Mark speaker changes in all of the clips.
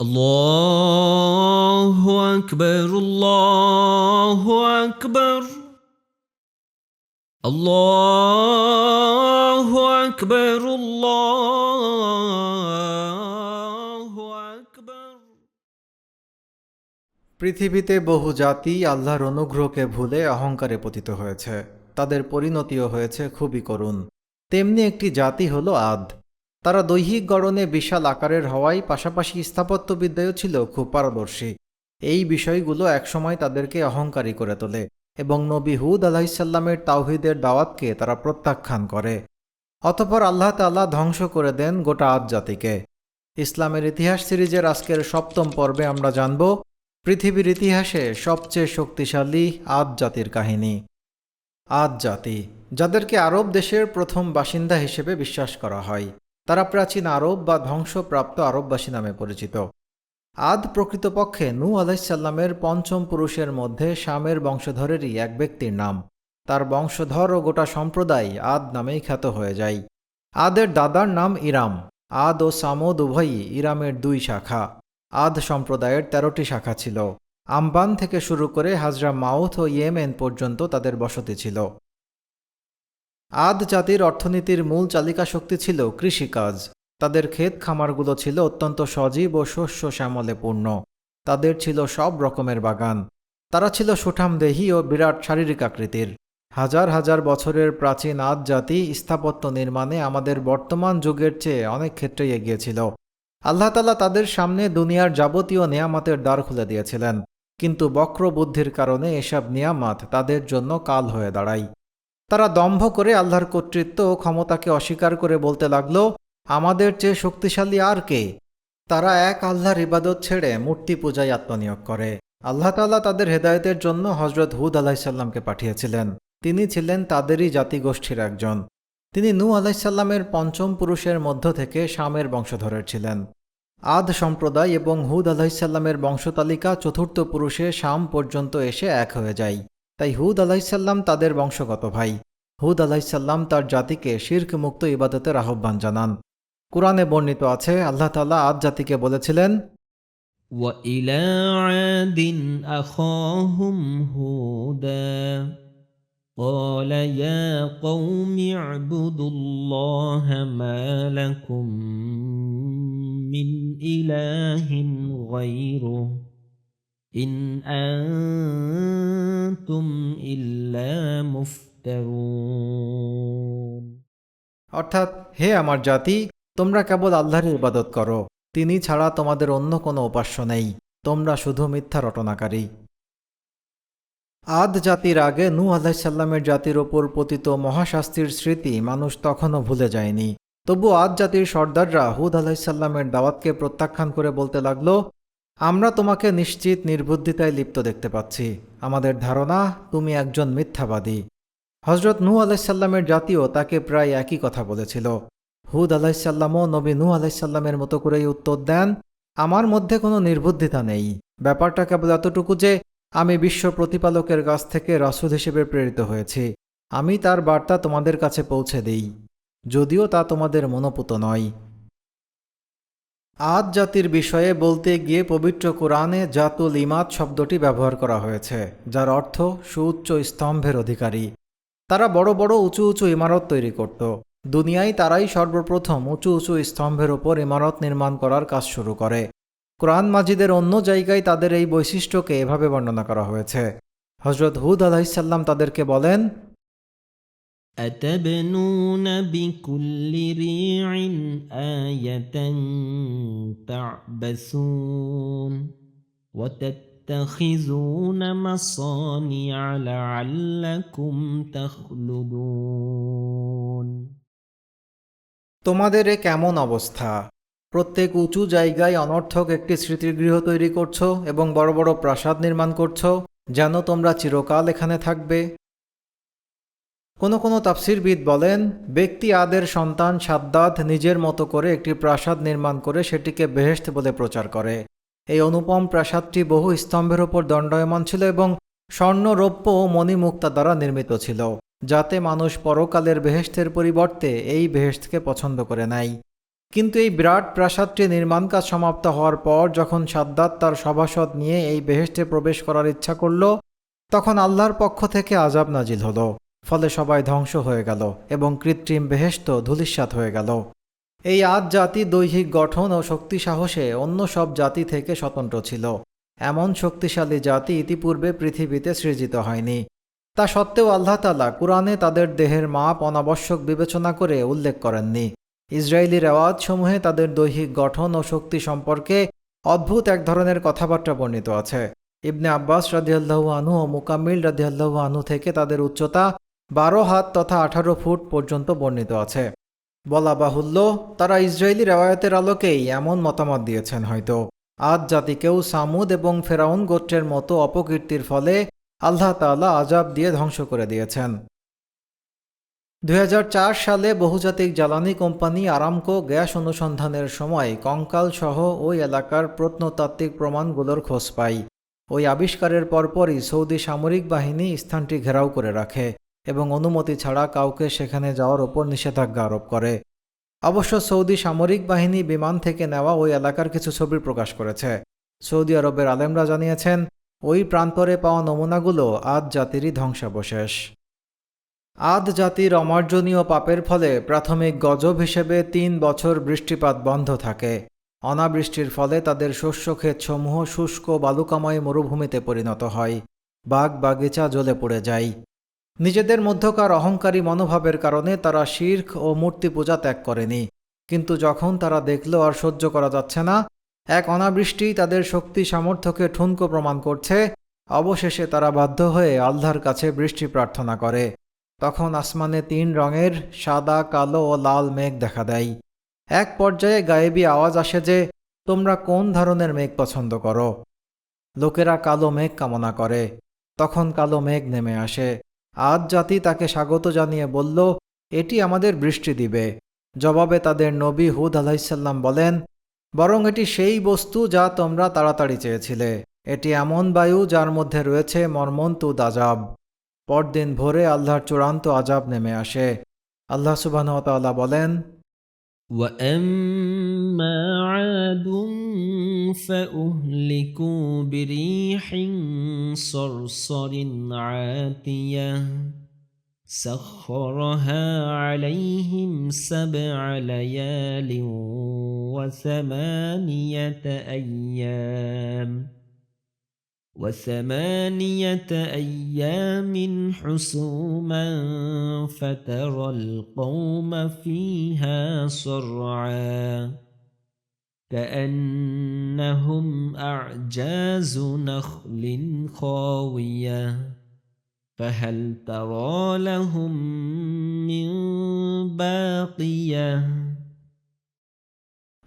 Speaker 1: الله أكبر الله أكبر الله أكبر الله أكبر
Speaker 2: পৃথিবীতে বহু জাতি আল্লাহর অনুগ্রহকে ভুলে অহংকারে পতিত হয়েছে তাদের পরিণতিও হয়েছে খুবই করুণ তেমনি একটি জাতি হল আদ তারা দৈহিক গড়নে বিশাল আকারের হওয়ায় পাশাপাশি স্থাপত্যবিদ্যায়ও ছিল খুব পারদর্শী। এই বিষয়গুলো একসময় তাদেরকে অহংকারী করে তোলে এবং নবী হুদ আলাহিসাল্লামের তাওহিদের দাওয়াতকে তারা প্রত্যাখ্যান করে। অতপর আল্লাহ তাল্লাহ ধ্বংস করে দেন গোটা আদ জাতিকে ইসলামের ইতিহাস সিরিজের আজকের সপ্তম পর্বে আমরা জানব পৃথিবীর ইতিহাসে সবচেয়ে শক্তিশালী আদ জাতির কাহিনী। আদ জাতি যাদেরকে আরব দেশের প্রথম বাসিন্দা হিসেবে বিশ্বাস করা হয়। তারা প্রাচীন আরব বা ধ্বংসপ্রাপ্ত আরববাসী নামে পরিচিত। আদ প্রকৃতপক্ষে নূ আলাইসাল্লামের পঞ্চম পুরুষের মধ্যে শামের বংশধরেরই এক ব্যক্তির নাম। তার বংশধর ও গোটা সম্প্রদায় আদ নামেই খ্যাত হয়ে যায়। আদের দাদার নাম ইরাম। আদ ও সামদ উভয়ই ইরামের দুই শাখা। আদ সম্প্রদায়ের তেরোটি শাখা ছিল। আম্বান থেকে শুরু করে হাজরা মাউথ ও ইয়েমেন পর্যন্ত তাদের বসতি ছিল। আদ জাতির অর্থনীতির মূল চালিকা শক্তি ছিল কৃষিকাজ। তাদের ক্ষেত খামারগুলো ছিল অত্যন্ত সজীব ও শস্য শ্যামলে পূর্ণ। তাদের ছিল সব রকমের বাগান। তারা ছিল সুঠামদেহী ও বিরাট শারীরিক আকৃতির। হাজার হাজার বছরের প্রাচীন আদ জাতি স্থাপত্য নির্মাণে আমাদের বর্তমান যুগের চেয়ে অনেক ক্ষেত্রেই এগিয়েছিল আল্লাহ তালা তাদের সামনে দুনিয়ার যাবতীয় নিয়ামতের দ্বার খুলে দিয়েছিলেন। কিন্তু বক্র বুদ্ধির কারণে এসব নিয়ামত তাদের জন্য কাল হয়ে দাঁড়ায়। তারা দম্ভ করে আল্লাহর কর্তৃত্ব ও ক্ষমতাকে অস্বীকার করে বলতে লাগল, আমাদের চেয়ে শক্তিশালী আর কে? তারা এক আল্লাহর ইবাদত ছেড়ে মূর্তি পূজায় আত্মনিয়োগ করে। আল্লাহ তাল্লাহ তাদের হেদায়তের জন্য হজরত হুদ আলাহিসাল্লামকে পাঠিয়েছিলেন। তিনি ছিলেন তাদেরই জাতিগোষ্ঠীর একজন। তিনি নূ আলাইসাল্লামের পঞ্চম পুরুষের মধ্য থেকে শামের বংশধরের ছিলেন। আদ সম্প্রদায় এবং হুদ আলাহিসাল্লামের বংশতালিকা চতুর্থ পুরুষে শাম পর্যন্ত এসে এক হয়ে যায়। তাই হুদ আলাহিসাল্লাম তাদের বংশগত ভাই হুদ আলাহিসাল্লাম তার জাতিকে শির্ক মুক্ত ইবাদতের আহ্বান জানান কোরআনে বর্ণিত আছে আল্লাহ তাল্লাহ আদ জাতিকে বলেছিলেন
Speaker 1: وإلى عاد أخاهم هودا قال يا قوم اعبدوا الله ما لكم من إله غيره إن أنتم ইল্লা مفترون
Speaker 2: অর্থাৎ, হে আমার জাতি, তোমরা কেবল আল্লাহর ইবাদত করো, তিনি ছাড়া তোমাদের অন্য কোনো উপাস্য নেই, তোমরা শুধু মিথ্যা রটনাকারী। আদ জাতির আগে নূ আলাইসাল্লামের জাতির ওপর পতিত মহাশাস্তির স্মৃতি মানুষ তখনও ভুলে যায়নি। তবু আদ জাতির সর্দাররা হুদ আলাহিসাল্লামের দাওয়াতকে প্রত্যাখ্যান করে বলতে লাগল আমরা তোমাকে নিশ্চিত নির্বুদ্ধিতায় লিপ্ত দেখতে পাচ্ছি। আমাদের ধারণা, তুমি একজন মিথ্যাবাদী। হজরত নূ আলাইসাল্লামের জাতিও তাকে প্রায় একই কথা বলেছিল। হুদ আলাহিসাল্লামও নবী নূ আলাইসাল্লামের মতো করেই উত্তর দেন, আমার মধ্যে কোনো নির্বুদ্ধিতা নেই। ব্যাপারটা কেবল এতটুকু যে, আমি বিশ্ব প্রতিপালকের কাছ থেকে রাসুল হিসেবে প্রেরিত হয়েছি। আমি তার বার্তা তোমাদের কাছে পৌঁছে দিই। যদিও তা তোমাদের মনোপুত নয়। আদ জাতির বিষয়ে বলতে গিয়ে পবিত্র কোরআনে জাতুল ইমাদ শব্দটি ব্যবহার করা হয়েছে, যার অর্থ সুউচ্চ স্তম্ভের অধিকারী। তারা বড় বড় উঁচু উঁচু ইমারত তৈরি করত। দুনিয়ায় তারাই সর্বপ্রথম উঁচু উঁচু স্তম্ভের ওপর ইমারত নির্মাণ করার কাজ শুরু করে। কোরআন মাজিদের অন্য জায়গায় তাদের এই বৈশিষ্ট্যকে এভাবে বর্ণনা করা হয়েছে। হজরত হুদ আলাহিসাল্লাম তাদেরকে বলেন
Speaker 1: أتبنون بكل ريع آية تعبثون وتتخذون مصانع لعلكم تخلدون
Speaker 2: তোমাদের এ কেমন অবস্থা প্রত্যেক উঁচু জায়গায় অনর্থক একটি স্মৃতিগৃহ তৈরি করছো এবং বড় বড় প্রাসাদ নির্মাণ করছো যেন তোমরা চিরকাল এখানে থাকবে কোনো কোনো তাফসিরবিদ বলেন, ব্যক্তি আদের সন্তান সাদ্দাত নিজের মতো করে একটি প্রাসাদ নির্মাণ করে সেটিকে বেহেশত বলে প্রচার করে। এই অনুপম প্রাসাদটি বহু স্তম্ভের ওপর দণ্ডায়মান ছিল এবং স্বর্ণ, রৌপ্য ও মণিমুক্তা দ্বারা নির্মিত ছিল, যাতে মানুষ পরকালের বেহেস্তের পরিবর্তে এই বেহেস্তকে পছন্দ করে নেয় কিন্তু এই বিরাট প্রাসাদটি নির্মাণ কাজ সমাপ্ত হওয়ার পর যখন সাদ্দাত তার সভাসদ নিয়ে এই বেহেশতে প্রবেশ করার ইচ্ছা করল, তখন আল্লাহর পক্ষ থেকে আজাব নাজিল হলো। ফলে সবাই ধ্বংস হয়ে গেল এবং কৃত্রিম বেহেস্ত ধূলিস্যাৎ হয়ে গেল। এই আদ জাতি দৈহিক গঠন ও শক্তি সাহসে অন্য সব জাতি থেকে স্বতন্ত্র ছিল। এমন শক্তিশালী জাতি ইতিপূর্বে পৃথিবীতে সৃজিত হয়নি। তা সত্ত্বেও আল্লাহ তালা কুরআনে তাদের দেহের মাপ অনাবশ্যক বিবেচনা করে উল্লেখ করেননি। ইসরায়েলি রেওয়াজসমূহে তাদের দৈহিক গঠন ও শক্তি সম্পর্কে অদ্ভুত এক ধরনের কথাবার্তা বর্ণিত আছে। ইবনে আব্বাস রাদিয়াল্লাহু আনু ও মুকাম্মিল রাদিয়াল্লাহু আনহু থেকে তাদের উচ্চতা বারো হাত তথা আঠারো ফুট পর্যন্ত বর্ণিত আছে। বলা বাহুল্য তারা ইসরায়েলি রেওয়ায়তের আলোকেই এমন মতামত দিয়েছেন হয়তো। আজ জাতিকেও সামুদ এবং ফেরাউন গোত্রের মতো অপকীর্তির ফলে আল্লাহ তাআলা আজাব দিয়ে ধ্বংস করে দিয়েছেন। দু হাজার চার সালে বহুজাতিক জ্বালানি কোম্পানি আরামকো গ্যাস অনুসন্ধানের সময় কঙ্কাল সহ ওই এলাকার প্রত্নতাত্ত্বিক প্রমাণগুলোর খোঁজ পায়। ওই আবিষ্কারের পরপরই সৌদি সামরিক বাহিনী স্থানটি ঘেরাও করে রাখে। এবং অনুমতি ছাড়া কাউকে সেখানে যাওয়ার ওপর নিষেধাজ্ঞা আরোপ করে। অবশ্য সৌদি সামরিক বাহিনী বিমান থেকে নেওয়া ওই এলাকার কিছু ছবি প্রকাশ করেছে। সৌদি আরবের আলেমরা জানিয়েছেন, ওই প্রান্তরে পাওয়া নমুনাগুলো আদ জাতিরই ধ্বংসাবশেষ। আদ জাতির অমার্জনীয় পাপের ফলে প্রাথমিক গজব হিসেবে তিন বছর বৃষ্টিপাত বন্ধ থাকে। অনাবৃষ্টির ফলে তাদের শস্যক্ষেতসমূহ শুষ্ক বালুকাময় মরুভূমিতে পরিণত হয়। বাগ বাগিচা জ্বলে পড়ে যায়। নিজেদের মধ্যকার অহংকারী মনোভাবের কারণে তারা শির্ক ও মূর্তি পূজা ত্যাগ করেনি। কিন্তু যখন তারা দেখল আর সহ্য করা যাচ্ছে না, এক অনাবৃষ্টি তাদের শক্তি সামর্থ্যকে ঠুনকো প্রমাণ করছে। অবশেষে তারা বাধ্য হয়ে আল্লাহর কাছে বৃষ্টি প্রার্থনা করে। তখন আসমানে তিন রঙের সাদা, কালো ও লাল মেঘ দেখা দেয়। এক পর্যায়ে গায়েবী আওয়াজ আসে যে, তোমরা কোন ধরনের মেঘ পছন্দ করো? লোকেরা কালো মেঘ কামনা করে। তখন কালো মেঘ নেমে আসে। আজ জাতি তাকে স্বাগত জানিয়ে বলল এটি আমাদের বৃষ্টি দিবে জবাবে তাদের নবী হুদ আলাইসাল্লাম বলেন বরং এটি সেই বস্তু যা তোমরা তাড়াতাড়ি চেয়েছিলে এটি এমন বায়ু যার মধ্যে রয়েছে মর্মন্তুদ আজাব পরদিন ভোরে আল্লাহর চূড়ান্ত আজাব নেমে আসে আল্লাহ সুবাহতাল্লাহ বলেন
Speaker 1: وأما عاد فأهلكوا بريح صرصر عاتية. سخرها عليهم سبع ليال وثمانية أيام. وثمانية أيام حسوما فترى القوم فيها صرعا. كأنهم أعجاز نخل خاوية فهل ترى لهم من باقية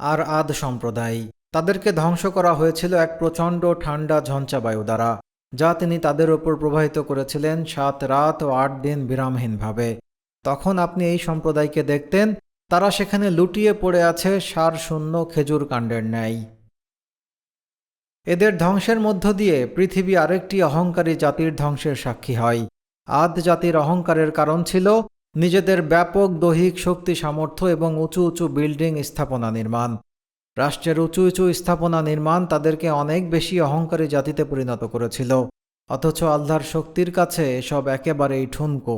Speaker 2: আর আদ সম্প্রদায় তাদেরকে ধ্বংস করা হয়েছিল এক প্রচণ্ড ঠান্ডা ঝঞ্ঝা বায়ু দ্বারা যা তিনি তাদের ওপর প্রবাহিত করেছিলেন সাত রাত ও আট দিন বিরামহীনভাবে তখন আপনি এই সম্প্রদায়কে দেখতেন তারা সেখানে লুটিয়ে পড়ে আছে সার শূন্য খেজুর কাণ্ডের ন্যায়। এদের ধ্বংসের মধ্য দিয়ে পৃথিবী আরেকটি অহংকারী জাতির ধ্বংসের সাক্ষী হয়। আদ জাতির অহংকারের কারণ ছিল নিজেদের ব্যাপক দৈহিক শক্তি সামর্থ্য এবং উঁচু উঁচু বিল্ডিং স্থাপনা নির্মাণ। রাষ্ট্রের উঁচু উঁচু স্থাপনা নির্মাণ তাদেরকে অনেক বেশি অহংকারী জাতিতে পরিণত করেছিল। অথচ আল্লাহর শক্তির কাছে এসব একেবারেই ঠুনকো।